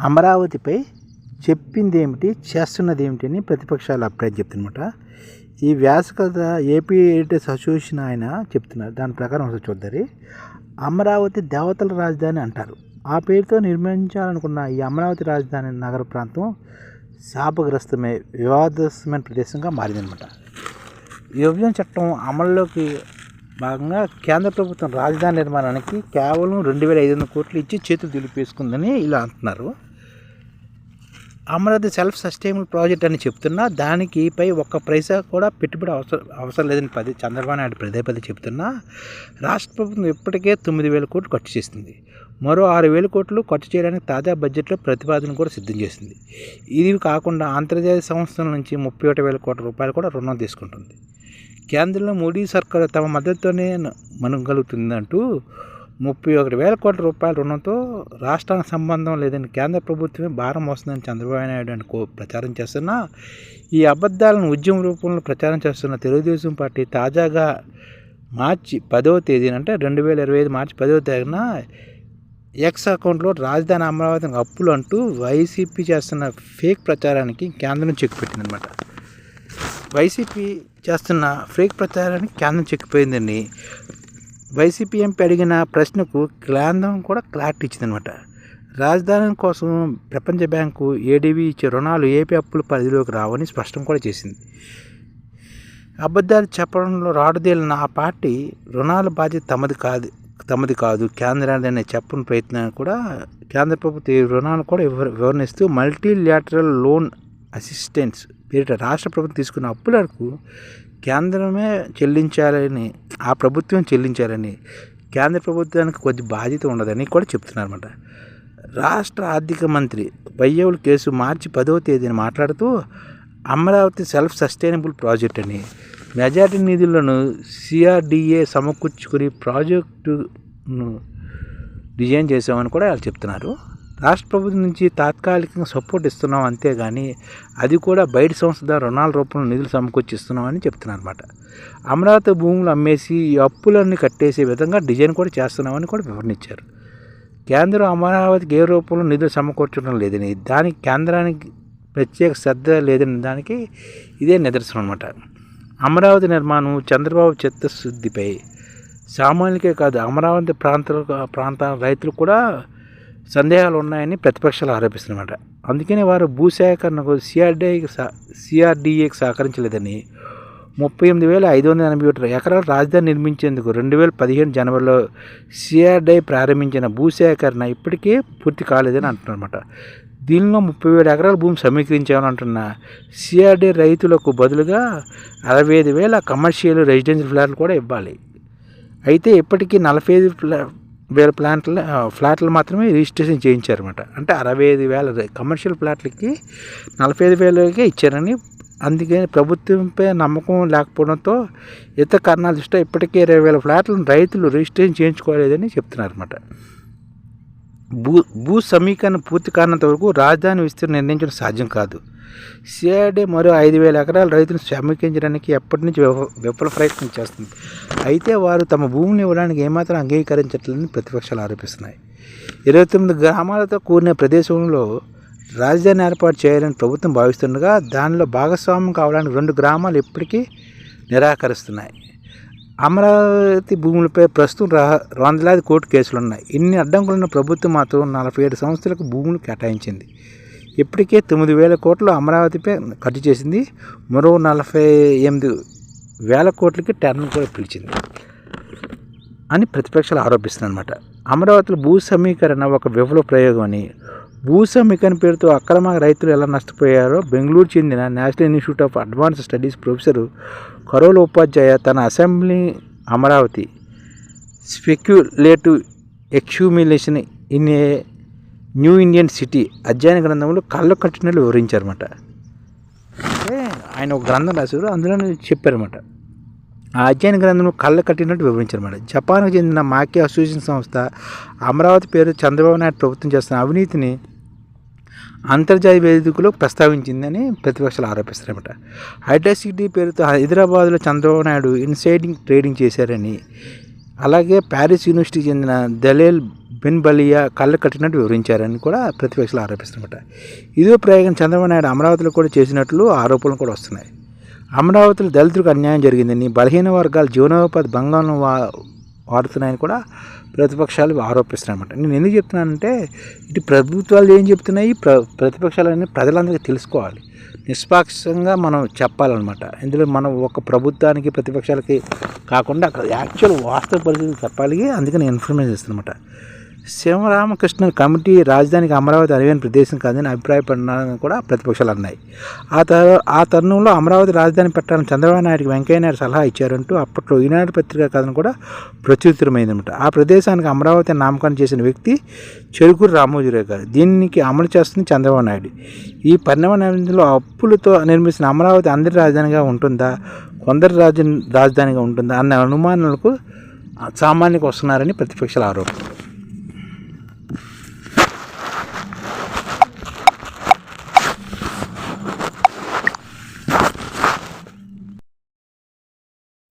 అమరావతిపై చెప్పింది ఏమిటి చేస్తున్నది ఏమిటి అని ప్రతిపక్షాలు అభిప్రాయం చెప్తున్నమాట ఈ వ్యాస కథ ఏపీ ఎడిటర్స్ అసోసియేషన్ ఆయన చెప్తున్నారు. దాని ప్రకారం ఒకసారి చూద్దరి అమరావతి దేవతల రాజధాని అంటారు. ఆ పేరుతో నిర్మించాలనుకున్న ఈ అమరావతి రాజధాని నగర ప్రాంతం శాపగ్రస్తమే వివాదస్తమైన ప్రదేశంగా మారిందనమాట విభజన చట్టం అమల్లోకి భాగంగా కేంద్ర ప్రభుత్వం రాజధాని నిర్మాణానికి కేవలం రెండు వేల ఐదు వందల కోట్లు ఇచ్చి చేతులు దులిపేసుకుందని ఇలా అంటున్నారు. అమరావతి సెల్ఫ్ సస్టైనబుల్ ప్రాజెక్ట్ అని చెప్తున్నా దానికి పై ఒక్క పైసా కూడా పెట్టుబడి అవసరం అవసరం లేదని పది చంద్రబాబు నాయుడు పదే పదే చెప్తున్నా రాష్ట్ర ప్రభుత్వం ఇప్పటికే తొమ్మిది వేల కోట్లు ఖర్చు చేసింది. మరో ఆరు వేల కోట్లు ఖర్చు చేయడానికి తాజా బడ్జెట్లో ప్రతిపాదన కూడా సిద్ధం చేసింది. ఇది కాకుండా అంతర్జాతీయ సంస్థల నుంచి ముప్పై ఒకటి వేల కోట్ల రూపాయలు కూడా రుణం తీసుకుంటుంది. కేంద్రంలో మోడీ సర్కారు తమ మద్దతుతోనే మనగలుగుతుందంటూ ముప్పై ఒకటి వేల కోట్ల రూపాయల రుణంతో రాష్ట్రానికి సంబంధం లేదని కేంద్ర ప్రభుత్వమే భారం వస్తుందని చంద్రబాబు నాయుడు అని కో ప్రచారం చేస్తున్న. ఈ అబద్ధాలను ఉద్యమ రూపంలో ప్రచారం చేస్తున్న తెలుగుదేశం పార్టీ తాజాగా మార్చి పదవ తేదీన అంటే రెండు వేల ఇరవై ఐదు మార్చి పదవ తేదీన ఎక్స్ అకౌంట్లో రాజధాని అమరావతి అప్పులు అంటూ వైసీపీ చేస్తున్న ఫేక్ ప్రచారానికి కేంద్రం చెక్ పెట్టిందనమాట వైసీపీ చేస్తున్న ఫేక్ ప్రచారానికి కేంద్రం చెక్కిపోయిందండి. వైసీపీ ఎంపీ అడిగిన ప్రశ్నకు కేంద్రం కూడా క్లారిటీ ఇచ్చిందనమాట రాజధాని కోసం ప్రపంచ బ్యాంకు ఏడీబీ ఇచ్చే రుణాలు ఏపీ అప్పుల పరిధిలోకి రావని స్పష్టం కూడా చేసింది. అబద్ధాలు చెప్పడంలో రాడుదేలిన ఆ పార్టీ రుణాల బాధ్యత తమది కాదు తమది కాదు. కేంద్రాన్ని చెప్పని ప్రయత్నాన్ని కూడా కేంద్ర ప్రభుత్వ ఈ రుణాలు కూడా వివరణిస్తూ మల్టీ ల్యాటరల్ లోన్ అసిస్టెన్స్ పేరిట రాష్ట్ర ప్రభుత్వం తీసుకున్న అప్పులకు కేంద్రమే చెల్లించాలని ఆ ప్రభుత్వం చెల్లించాలని కేంద్ర ప్రభుత్వానికి కొద్ది బాధ్యత ఉండదని కూడా చెప్తున్నారన్నమాట. రాష్ట్ర ఆర్థిక మంత్రి బయ్యవుల కేసు మార్చి పదవ తేదీన మాట్లాడుతూ అమరావతి సెల్ఫ్ సస్టైనబుల్ ప్రాజెక్ట్ అని. మెజార్టీ నిధులను సిఆర్డిఏ సమకూర్చుకుని ప్రాజెక్టును డిజైన్ చేసామని కూడా వాళ్ళు చెప్తున్నారు. రాష్ట్ర ప్రభుత్వం నుంచి తాత్కాలికంగా సపోర్ట్ ఇస్తున్నాం అంతేగాని అది కూడా బయట సంస్థ రుణాల రూపంలో నిధులు సమకూర్చిస్తున్నాం అని చెప్తున్నారు అనమాట అమరావతి భూములు అమ్మేసి ఈ అప్పులన్నీ కట్టేసే విధంగా డిజైన్ కూడా చేస్తున్నామని కూడా వివరించారు. కేంద్రం అమరావతికి ఏ రూపంలో నిధులు సమకూర్చడం లేదని దానికి కేంద్రానికి ప్రత్యేక శ్రద్ధ లేదని దానికి ఇదే నిదర్శనం అనమాట అమరావతి నిర్మాణం చంద్రబాబు చిత్తశుద్ధిపై సామాన్యులకే కాదు అమరావతి ప్రాంత ప్రాంత రైతులు కూడా సందేహాలు ఉన్నాయని ప్రతిపక్షాలు ఆరోపిస్తున్నమాట అందుకనే వారు భూసేకరణకు సిఆర్డీఐకి సహ సిఆర్డీఏకి సహకరించలేదని ముప్పై ఎనిమిది వేల ఐదు వందల ఎనభై ఒకటి ఎకరాల రాజధాని నిర్మించేందుకు రెండు వేల పదిహేను జనవరిలో సిఆర్డీఐ ప్రారంభించిన భూసేకరణ ఇప్పటికే పూర్తి కాలేదని అంటున్నారన్నమాట. దీనిలో ముప్పై ఏడు ఎకరాల భూమి సమీకరించామని అంటున్న సిఆర్డీ రైతులకు బదులుగా అరవై ఐదు వేల కమర్షియల్ రెసిడెన్షియల్ ఫ్లాట్లు కూడా ఇవ్వాలి. అయితే ఇప్పటికీ నలభై ఐదు ఫ్లా వేల ప్లాంట్ల ఫ్లాట్లు మాత్రమే రిజిస్ట్రేషన్ చేయించారన్నమాట. అంటే అరవై ఐదు వేల కమర్షియల్ ఫ్లాట్లకి నలభై ఐదు వేలకే ఇచ్చారని అందుకే ప్రభుత్వంపై నమ్మకం లేకపోవడంతో ఇతర కారణాల దృష్ట్యా ఇప్పటికే ఇరవై వేల ఫ్లాట్లను రైతులు రిజిస్ట్రేషన్ చేయించుకోలేదని చెప్తున్నారన్నమాట. భూ భూ సమీకరణ పూర్తి కారణంత వరకు రాజధాని విస్తీర్ణం నిర్ణయించడం సాధ్యం కాదు. సిఆర్డీ మరో ఐదు వేల ఎకరాల రైతులను సమీకరించడానికి ఎప్పటి నుంచి విఫ- విఫల ప్రయత్నం చేస్తుంది. అయితే వారు తమ భూమిని ఇవ్వడానికి ఏమాత్రం అంగీకరించట్లేదని ప్రతిపక్షాలు ఆరోపిస్తున్నాయి. ఇరవై తొమ్మిది గ్రామాలతో కూడిన ప్రదేశంలో రాజధాని ఏర్పాటు చేయాలని ప్రభుత్వం భావిస్తుండగా దానిలో భాగస్వామ్యం కావడానికి రెండు గ్రామాలు ఇప్పటికీ నిరాకరిస్తున్నాయి. అమరావతి భూములపై ప్రస్తుతం వందలాది కోర్టు కేసులు ఉన్నాయి ఇన్ని అడ్డంకులున్న ప్రభుత్వం మాత్రం నలభై ఏడు సంస్థలకు భూములు కేటాయించింది. ఇప్పటికే తొమ్మిది వేల కోట్లు అమరావతిపై ఖర్చు చేసింది. మరో నలభై ఎనిమిది వేల కోట్లకి టర్న్ కూడా పిలిచింది అని ప్రతిపక్షాలు ఆరోపిస్తున్నారన్నమాట అమరావతిలో భూ సమీకరణ ఒక విఫల ప్రయోగం అని. భూ సమీకరణ పేరుతో అక్రమ రైతులు ఎలా నష్టపోయారో బెంగళూరు చెందిన national institute of advance studies professor Carol Upadhyaya తన assembly Amaravati speculative accumulation in a new Indian city అధ్యయన గ్రంథంలో కళ్ళు కట్టినట్లు వివరించారన్నమాట. అంటే ఆయన ఒక గ్రంథం రాశారు అందులో చెప్పారన్నమాట. ఆ అధ్యయన గ్రంథంలో కళ్ళ కట్టినట్టు వివరించారన్నమాట. జపాన్కు చెందిన మాకే అసోసియేషన్ సంస్థ అమరావతి పేరు చంద్రబాబు నాయుడు ప్రభుత్వం చేస్తున్న అవినీతిని అంతర్జాతీయ వేదికలో ప్రస్తావించిందని ప్రతిపక్షాలు ఆరోపిస్తారన్నమాట. హైటెక్ సిటీ పేరుతో హైదరాబాద్లో చంద్రబాబు నాయుడు ఇన్సైడింగ్ ట్రేడింగ్ చేశారని అలాగే ప్యారిస్ యూనివర్సిటీకి చెందిన దలేల్ పెన్ బలియా కళ్ళు కట్టినట్టు వివరించారని కూడా ప్రతిపక్షాలు ఆరోపిస్తున్నమాట. ఇదే ప్రయోగం చంద్రబాబు నాయుడు అమరావతిలో కూడా చేసినట్లు ఆరోపణలు కూడా వస్తున్నాయి. అమరావతిలో దళితులకు అన్యాయం జరిగిందని బలహీన వర్గాలు జీవనోపాధి భంగం వా వాడుతున్నాయని కూడా ప్రతిపక్షాలు ఆరోపిస్తున్నాయన్నమాట. నేను ఎందుకు చెప్తున్నానంటే ఇటు ప్రభుత్వాలు ఏం చెప్తున్నాయి ప్ర ప్రతిపక్షాలని ప్రజలందరికీ తెలుసుకోవాలి. నిష్పాక్షంగా మనం చెప్పాలన్నమాట. ఇందులో మనం ఒక ప్రభుత్వానికి ప్రతిపక్షాలకి కాకుండా అక్కడ యాక్చువల్ వాస్తవ పరిస్థితులు చెప్పాలి అందుకని ఇన్ఫర్మేషన్ ఇస్తున్నమాట శివరామకృష్ణ కమిటీ రాజధానికి అమరావతి అరవైన ప్రదేశం కాదని అభిప్రాయపడినారని కూడా ప్రతిపక్షాలు అన్నాయి. ఆ తర ఆ తరుణంలో అమరావతి రాజధాని పెట్టాలని చంద్రబాబు నాయుడుకి వెంకయ్యనాయుడు సలహా ఇచ్చారంటూ అప్పట్లో ఈనాడు పత్రిక కథను కూడా ప్రచురితమైందన్నమాట. ఆ ప్రదేశానికి అమరావతి నామకరణం చేసిన వ్యక్తి చెరుకూరు రామోజీరావు గారు. దీనికి అమలు చేస్తుంది చంద్రబాబు నాయుడు. ఈ పరిణామ నేపథ్యంలో అప్పులతో నిర్మించిన అమరావతి అందరి రాజధానిగా ఉంటుందా? కొందరి రాజ రాజధానిగా ఉంటుందా? అన్న అనుమానాలకు సామాన్యకు వస్తున్నారని ప్రతిపక్షాల ఆరోపణ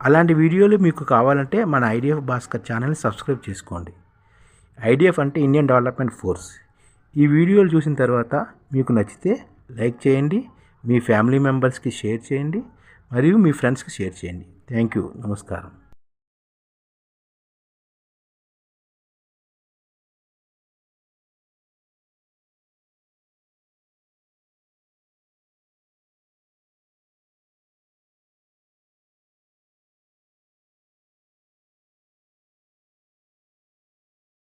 అలాంటి వీడియోలు మీకు కావాలంటే మన ఐడిఎఫ్ భాస్కర్ ఛానల్ని సబ్స్క్రైబ్ చేసుకోండి. ఐడిఎఫ్ అంటే ఇండియన్ డెవలప్మెంట్ ఫోర్స్. ఈ వీడియోలు చూసిన తర్వాత మీకు నచ్చితే లైక్ చేయండి మీ ఫ్యామిలీ మెంబర్స్కి షేర్ చేయండి మరియు మీ ఫ్రెండ్స్కి షేర్ చేయండి. Thank you. నమస్కారం.